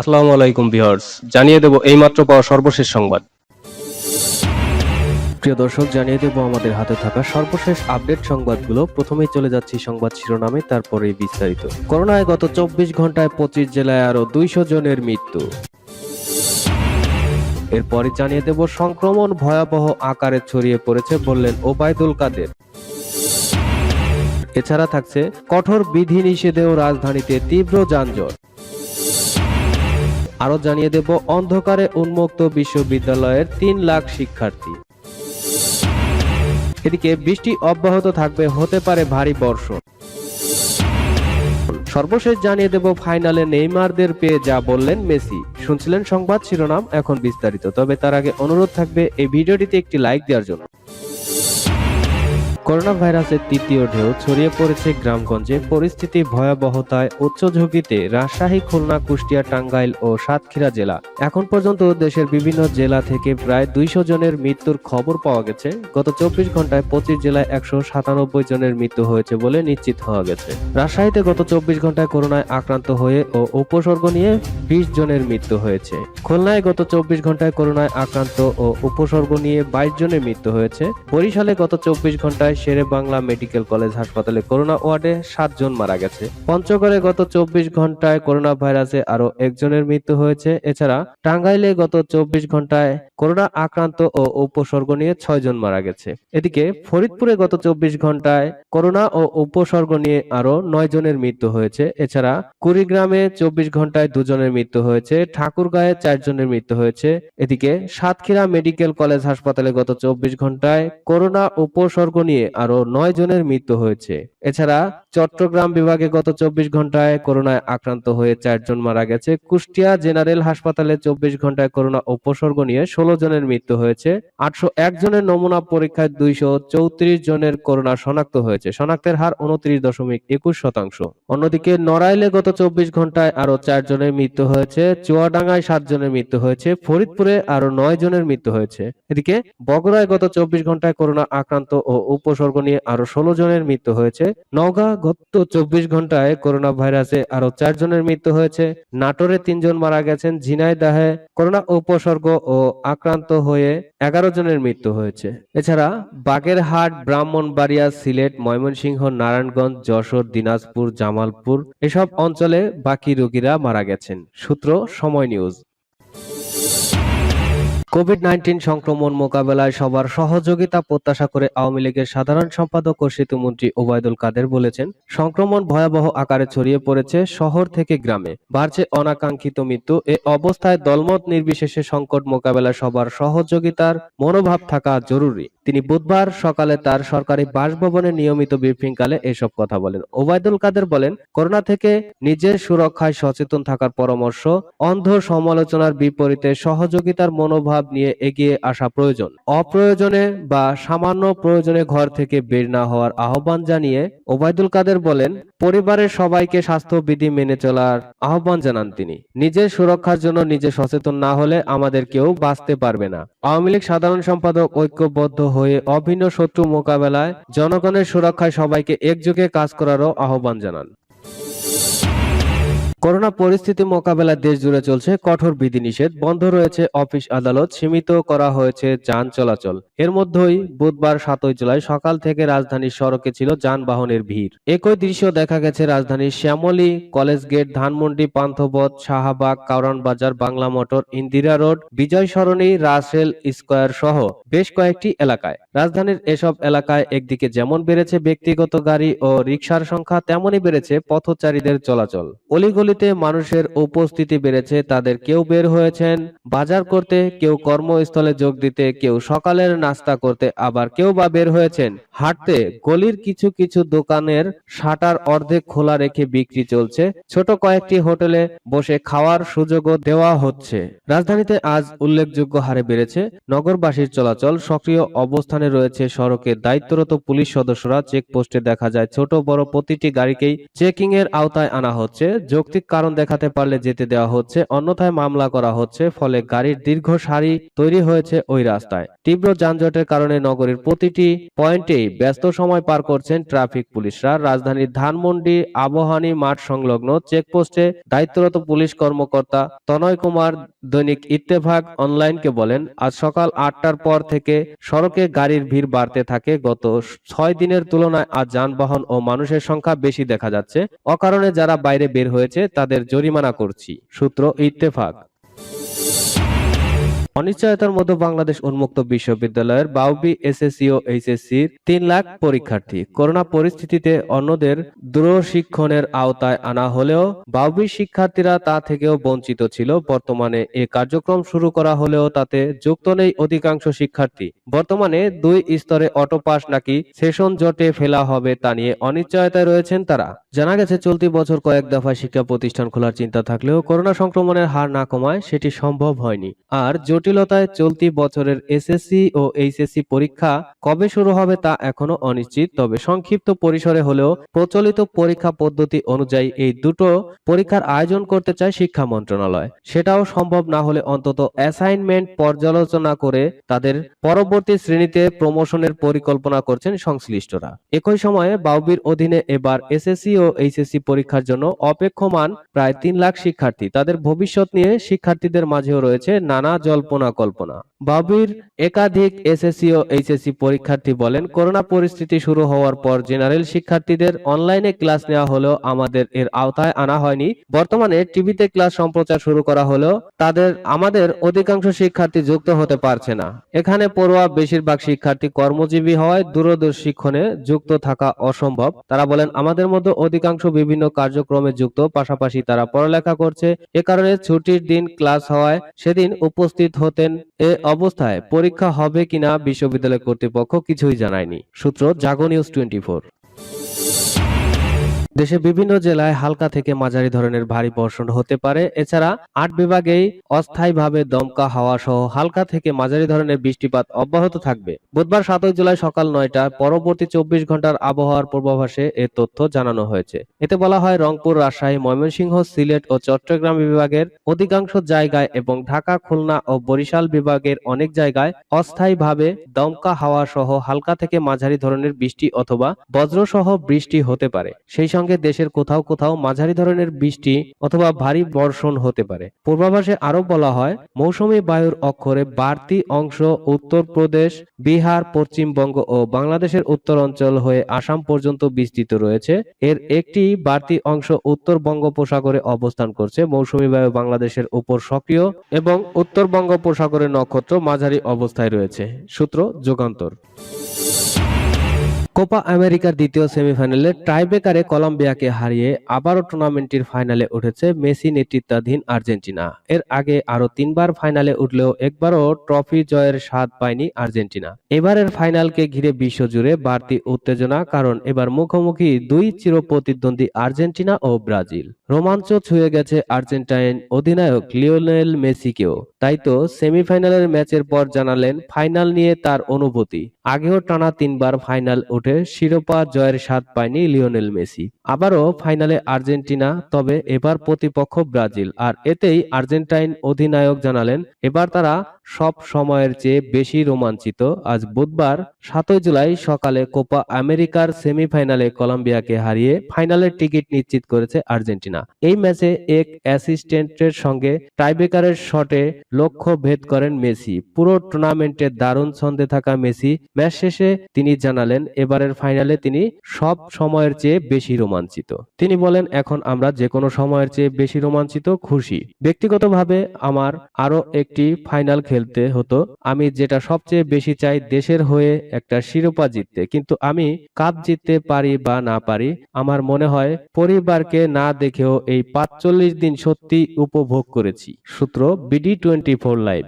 আসসালামু আলাইকুম ভিউয়ার্স, জানিয়ে দেব এইমাত্র পাওয়া সর্বশেষ সংবাদ। প্রিয় দর্শক, জানিয়ে দেব আমাদের হাতে থাকা সর্বশেষ আপডেট সংবাদগুলো। প্রথমেই চলে যাচ্ছি সংবাদ শিরোনামে তারপরে বিস্তারিত। করোনায় গত চব্বিশ ঘন্টায় পঁচিশ জেলায় আরও দুইশো জনের মৃত্যু। এরপরে জানিয়ে দেব সংক্রমণ ভয়াবহ আকারে ছড়িয়ে পড়েছে বললেন ওবায়দুল কাদের। এছাড়া থাকছে কঠোর বিধি নিষেধেও রাজধানীতে তীব্র যানজট। আরও জানিয়ে দেব অন্ধকারে উন্মুক্ত বিশ্ববিদ্যালয়ের তিন লাখ শিক্ষার্থী। এদিকে বৃষ্টি অব্যাহত থাকবে, হতে পারে ভারী বর্ষণ। সর্বশেষ জানিয়ে দেব ফাইনালে নেইমারদের পেয়ে যা বললেন মেসি। শুনছিলেন সংবাদ শিরোনাম এখন বিস্তারিত, তবে তার আগে অনুরোধ থাকবে এই ভিডিওটিতে একটি লাইক দেওয়ার জন্য। করোনা ভাইরাসের তৃতীয় ঢেউ ছড়িয়ে পড়েছে গ্রামগঞ্জে। পরিস্থিতি ভয়াবহতায় উচ্চ ঝুঁকিতে রাজশাহী, খুলনা, কুষ্টিয়া, টাঙ্গাইল ও সাতক্ষীরা জেলা। এখন পর্যন্ত দেশের বিভিন্ন জেলা থেকে প্রায় দুইশো জনের মৃত্যুর খবর পাওয়া গেছে। গত চব্বিশ ঘন্টায় পঁচিশ জেলায় একশো সাতানব্বই জনের মৃত্যু হয়েছে বলে নিশ্চিত হওয়া গেছে। রাজশাহীতে গত চব্বিশ ঘন্টায় করোনায় আক্রান্ত হয়ে ও উপসর্গ নিয়ে বিশ জনের মৃত্যু হয়েছে। খুলনায় গত চব্বিশ ঘন্টায় করোনায় আক্রান্ত ও উপসর্গ নিয়ে বাইশ জনের মৃত্যু হয়েছে। বরিশালে গত চব্বিশ ঘন্টায় শেরে বাংলা মেডিকেল কলেজ হাসপাতালে করোনা ওয়ার্ডে সাতজন মারা গেছে। পঞ্চগড়ে গত চব্বিশ ঘন্টায় করোনা ভাইরাসে আরও একজনের মৃত্যু হয়েছে। এছাড়া টাঙ্গাইলে গত চব্বিশ ঘন্টায় করোনা আক্রান্ত ও উপসর্গ নিয়ে ছয় জন মারা গেছে। এদিকে ফরিদপুরে গত চব্বিশ ঘন্টায় করোনা ও উপসর্গ নিয়ে আরও নয় জনের মৃত্যু হয়েছে। এছাড়া কুড়িগ্রামে চব্বিশ ঘন্টায় দুজনের মৃত্যু হয়েছে। ঠাকুরগাঁয়ে চারজনের মৃত্যু হয়েছে। এদিকে সাতক্ষীরা মেডিকেল কলেজ হাসপাতালে গত চব্বিশ ঘন্টায় করোনা উপসর্গ নিয়ে আরও নয় জনের মৃত্যু হয়েছে। এছাড়া চট্টগ্রাম বিভাগে গত চব্বিশ ঘন্টায় করোনায় আক্রান্ত হয়ে চারজন মারা গেছে। কুষ্টিয়া জেনারেল হাসপাতালে চব্বিশ ঘন্টায় করোনা উপসর্গ নিয়ে ষোলো জনের মৃত্যু হয়েছে। আটশো এক জনের নমুনা পরীক্ষায় দুইশো চৌত্রিশ জনের করোনা শনাক্ত হয়েছে। শনাক্তের হার উনত্রিশ দশমিক একুশ শতাংশ। অন্যদিকে নড়াইলে গত চব্বিশ ঘন্টায় আরও চার জনের মৃত্যু হয়েছে। চুয়াডাঙ্গায় সাত জনের মৃত্যু হয়েছে। ফরিদপুরে আরও নয় জনের মৃত্যু হয়েছে। এদিকে বগুড়ায় গত চব্বিশ ঘন্টায় করোনা আক্রান্ত ও উপসর্গ নিয়ে আরও ষোলো জনের মৃত্যু হয়েছে। নওগাঁ গত চব্বিশ ঘন্টায় করোনা ভাইরাসে আরও চার জনের মৃত্যু হয়েছে। নাটোরে তিনজন মারা গেছেন, ঝিনাইদাহে করোনা উপসর্গ ও আক্রান্ত হয়ে এগারো জনের মৃত্যু হয়েছে। এছাড়া বাগেরহাট, ব্রাহ্মণবাড়িয়া, সিলেট, ময়মনসিংহ, নারায়ণগঞ্জ, যশোর, দিনাজপুর, জামালপুর এসব অঞ্চলে বাকি রোগীরা মারা গেছেন। সূত্র সময় নিউজ। কোভিড নাইন্টিন সংক্রমণ মোকাবেলায় সবার সহযোগিতা প্রত্যাশা করে আওয়ামী লীগের সাধারণ সম্পাদক ও সেতুমন্ত্রী ওবায়দুল কাদের বলেছেন, সংক্রমণ ভয়াবহ আকারে ছড়িয়ে পড়েছে শহর থেকে গ্রামে। বাড়ছে অনাকাঙ্ক্ষিত মৃত্যু, এ অবস্থায় দলমত নির্বিশেষে সংকট মোকাবেলায় সবার সহযোগিতার মনোভাব থাকা জরুরি। তিনি বুধবার সকালে তার সরকারি বাসভবনে নিয়মিত ব্রিফিংকালে এসব কথা বলেন। ওবায়দুল কাদের বলেন, করোনা থেকে নিজের সুরক্ষায় সচেতন থাকার পরামর্শ, অন্ধ সমালোচনার বিপরীতে সহযোগিতার মনোভাব নিয়ে এগিয়ে আসা প্রয়োজন। অপ্রয়োজনে বা সামান্য প্রয়োজনে ঘর থেকে বের না হওয়ার আহ্বান জানিয়ে ওবায়দুল কাদের বলেন, পরিবারের সবাইকে স্বাস্থ্যবিধি মেনে চলার আহ্বান জানান তিনি। নিজের সুরক্ষার জন্য নিজে সচেতন না হলে আমাদের কেউ বাঁচতে পারবে না। আওয়ামী লীগ সাধারণ সম্পাদক ঐক্যবদ্ধ হয়ে অভিন্ন শত্রু মোকাবেলায় জনগণের সুরক্ষায় সবাইকে একযোগে কাজ করারও আহ্বান জানান। করোনা পরিস্থিতি মোকাবেলায় দেশ জুড়ে চলছে কঠোর বিধিনিষেধ। বন্ধ রয়েছে অফিস আদালত, সীমিত করা হয়েছে যান চলাচল। এর মধ্যেই বুধবার সাতই জুলাই সকাল থেকে রাজধানীর সড়কে ছিল যানবাহনের ভিড়। একই দৃশ্য দেখা গেছে রাজধানীর Shyamoli, college gate, Dhanmondi, Panthapath, Shahbag Karwan Bazar Bangla motor, Indira road Bijoy Sarani Russell square সহ বেশ কয়েকটি এলাকায়। রাজধানীর এসব এলাকায় একদিকে যেমন বেড়েছে ব্যক্তিগত গাড়ি ও রিক্সার সংখ্যা, তেমনই বেড়েছে পথচারীদের চলাচল। অলিগলিতে মানুষের উপস্থিতি বেড়েছে, তাদের কেউ বের হয়েছেন, বাজার করতে কেউ কর্মস্থলে যোগ দিতে, কেউ সকালের নাস্তা করতে, আবার কেউ বা বের হয়েছেন। হাঁটতে গলির কিছু কিছু দোকানের শাটার অর্ধেক খোলা রেখে বিক্রি চলছে। ছোট কয়েকটি হোটেলে বসে খাওয়ার সুযোগও দেওয়া হচ্ছে। রাজধানীতে আজ উল্লেখযোগ্য হারে বেড়েছে। নগরবাসীর চলাচল সক্রিয় অবস্থানে রয়েছে। সড়কে দায়িত্বরত পুলিশ সদস্যরা চেকপোস্টে দেখা যায়, ছোট বড় প্রতিটি গাড়িকেই চেকিং এর আওতায় আনা হচ্ছে। যুক্তি যৌক্তিক কারণ দেখাতে পারলে যেতে দেওয়া হচ্ছে, অন্যথায় মামলা করা হচ্ছে, ফলে গাড়ির দীর্ঘ সারি তৈরি হয়েছে ওই রাস্তায়। তীব্র যানজটের কারণে নগরীর প্রতিটি পয়েন্টেই ব্যস্ত সময় পার করছেন ট্রাফিক পুলিশরা। রাজধানীর ধানমন্ডি আবহানী মাঠ সংলগ্ন চেকপোস্টে দায়িত্বরত পুলিশ কর্মকর্তা তনয় কুমার দৈনিক ইত্তেফাক অনলাইনকে বলেন, আজ সকাল আটটার পর থেকে সড়কে গাড়ির ভিড় বাড়তে থাকে। গত ছয় দিনের তুলনায় আজ যানবাহন ও মানুষের সংখ্যা বেশি দেখা যাচ্ছে। অকারণে যারা বাইরে বের হয়েছে তাদের জরিমানা করছি। সূত্র ইত্তেফাক। অনিশ্চয়তার মধ্যে বাংলাদেশ উন্মুক্ত বিশ্ববিদ্যালয়ের বাউবি এসএসসি ও এইচএসসির তিন লাখ পরীক্ষার্থী। করোনা পরিস্থিতিতে অন্যদের দূরশিক্ষণের আওতায় আনা হলেও বাউবি শিক্ষার্থীরা তা থেকেও বঞ্চিত ছিল। বর্তমানে এ কার্যক্রম শুরু করা হলেও তাতে যুক্ত নেই অধিকাংশ শিক্ষার্থী। বর্তমানে দুই স্তরে অটো পাস নাকি সেশন জটে ফেলা হবে তা নিয়ে অনিশ্চয়তায় রয়েছেন তারা। জানা গেছে, চলতি বছর কয়েক দফায় শিক্ষা প্রতিষ্ঠান খোলার চিন্তা থাকলেও করোনা সংক্রমণের হার না কমায় সেটি সম্ভব হয়নি। আর জটিলতায় চলতি বছরের এসএসসি ও এইচএসসি পরীক্ষা কবে শুরু হবে তা এখনও অনিশ্চিত। তবে সংক্ষিপ্ত পরিসরে হলেও প্রচলিত পরীক্ষা পদ্ধতি অনুযায়ী এই দুটো পরীক্ষার আয়োজন করতে চায় শিক্ষা মন্ত্রণালয়। সেটাও সম্ভব না হলে অন্তত অ্যাসাইনমেন্ট পর্যালোচনা করে তাদের পরবর্তী শ্রেণীতে প্রমোশনের পরিকল্পনা করছেন সংশ্লিষ্টরা। একই সময়ে বাউবির অধীনে এবার এসএসসি ও এইচএসসি পরীক্ষার জন্য অপেক্ষমান প্রায় তিন লাখ শিক্ষার্থী। তাদের ভবিষ্যৎ নিয়ে শিক্ষার্থীদের মাঝেও রয়েছে নানা জল্পনা কল্পনা কল্পনা। বাবির একাধিক এসএসসি ও এইচএসসি পরীক্ষার্থী বলেন, করোনা পরিস্থিতি শুরু হওয়ার পর জেনারেল শিক্ষার্থীদের অনলাইনে ক্লাস নেওয়া হলেও আমাদের এর আওতায় আনা হয়নি। বর্তমানে টিভিতে ক্লাস সম্প্রচার শুরু করা হলেও তাদের, আমাদের অধিকাংশ শিক্ষার্থী যুক্ত হতে পারছে না। এখানে পড়ুয়া বেশিরভাগ শিক্ষার্থী কর্মজীবী হওয়ায় দূরদর্শিক্ষণে যুক্ত থাকা অসম্ভব। তারা বলেন, আমাদের মধ্যে অধিকাংশ বিভিন্ন কার্যক্রমে যুক্ত, পাশাপাশি তারা পড়ালেখা করছে। এ কারণে ছুটির দিন ক্লাস হওয়ায় সেদিন উপস্থিত হতেন এ অবস্থায় পরীক্ষা হবে কিনা বিশ্ববিদ্যালয় কর্তৃপক্ষ কিছুই জানায়নি। সূত্র জাগো নিউজ টোয়েন্টি দেশের বিভিন্ন জেলায় হালকা থেকে মাঝারি ধরনের ভারী বর্ষণ হতে পারে। এছাড়া আট বিভাগেই অস্থায়ীভাবে দমকা হাওয়া সহ হালকা থেকে মাঝারি ধরনের বৃষ্টিপাত অব্যাহত থাকবে। বুধবার সাতই জুলাই সকাল নয়টা পরবর্তী চব্বিশ ঘণ্টার আবহাওয়ার পূর্বাভাসে এ তথ্য জানানো হয়েছে। এতে বলা হয়, রংপুর, রাজশাহী, ময়মনসিংহ, সিলেট ও চট্টগ্রাম বিভাগের অধিকাংশ জায়গায় এবং ঢাকা, খুলনা ও বরিশাল বিভাগের অনেক জায়গায় অস্থায়ীভাবে দমকা হাওয়া সহ হালকা থেকে মাঝারি ধরনের বৃষ্টি অথবা বজ্রসহ বৃষ্টি হতে পারে। সেই সঙ্গে দেশের কোথাও কোথাও মাঝারি ধরনের বৃষ্টি অথবা ভারী বর্ষণ হতে পারে। পূর্বাভাসে আরও বলা হয়, মৌসুমী বায়ুর অক্ষরে বাড়তি অংশ উত্তরপ্রদেশ বিহার, পশ্চিমবঙ্গ ও বাংলাদেশের উত্তর অঞ্চল হয়ে আসাম পর্যন্ত বিস্তৃত রয়েছে। এর একটি বাড়তি অংশ উত্তর বঙ্গোপসাগরে অবস্থান করছে। মৌসুমী বায়ু বাংলাদেশের উপর সক্রিয় এবং উত্তর বঙ্গোপসাগরের নক্ষত্র মাঝারি অবস্থায় রয়েছে। সূত্র যুগান্তর। কোপা আমেরিকার দ্বিতীয় সেমিফাইনালে টাইব্রেকারে কলম্বিয়াকে হারিয়ে আবারও টুর্নামেন্টটির ফাইনালে উঠেছে মেসি নেতৃত্বাধীন আর্জেন্টিনা। এর আগে আরও তিনবার ফাইনালে উঠলেও একবারও ট্রফি জয়ের স্বাদ পায়নি আর্জেন্টিনা। এবারের ফাইনালকে ঘিরে বিশ্বজুড়ে বাড়তি উত্তেজনা, কারণ এবার মুখোমুখি দুই চিরপ্রতিদ্বন্দ্বী আর্জেন্টিনা ও ব্রাজিল। রোমাঞ্চ ছুঁয়ে গেছে আর্জেন্টাইন অধিনায়ক লিওনেল মেসিকেও। তাই তো সেমিফাইনালের ম্যাচের পর জানালেন, ফাইনাল নিয়ে তার অনুভূতি। আগেও টানা তিনবার ফাইনাল উঠে শিরোপা জয়ের স্বাদ পায়নি লিওনেল মেসি। আবারও ফাইনালে আর্জেন্টিনা, তবে এবার প্রতিপক্ষ ব্রাজিল। আর এতেই আর্জেন্টাইন অধিনায়ক জানালেন, এবার তারা সব সময়ের চেয়ে বেশি রোমাঞ্চিত আজ বুধবার সাতই জুলাই সকালে কোপা আমেরিকার সেমিফাইনালে কলম্বিয়াকে হারিয়ে ফাইনালের টিকিট নিশ্চিত করেছে আর্জেন্টিনা। এই ম্যাচে এক অ্যাসিস্ট্যান্টের সঙ্গে টাইব্রেকারের শটে লক্ষ্য ভেদ করেন মেসি। পুরো টুর্নামেন্টে দারুণ ছন্দে থাকা মেসি ম্যাচ শেষে তিনি জানালেন, এবারের ফাইনালে তিনি সব সময়ের চেয়ে বেশি রোমাঞ্চিত। তিনি বলেন, এখন আমরা যে কোনো সময়ের চেয়ে বেশি রোমাঞ্চিত, খুশি। ব্যক্তিগতভাবে আমার আরও একটি ফাইনাল খেলতে হতো। আমি যেটা সবচেয়ে বেশি চাই দেশের হয়ে একটা শিরোপা জিততে। কিন্তু আমি কাপ জিততে পারি বা না পারি, আমার মনে হয় পরিবারকে না দেখেও এই পাঁচচল্লিশ দিন সত্যি উপভোগ করেছি। সূত্র বিডি টোয়েন্টি ফোর লাইভ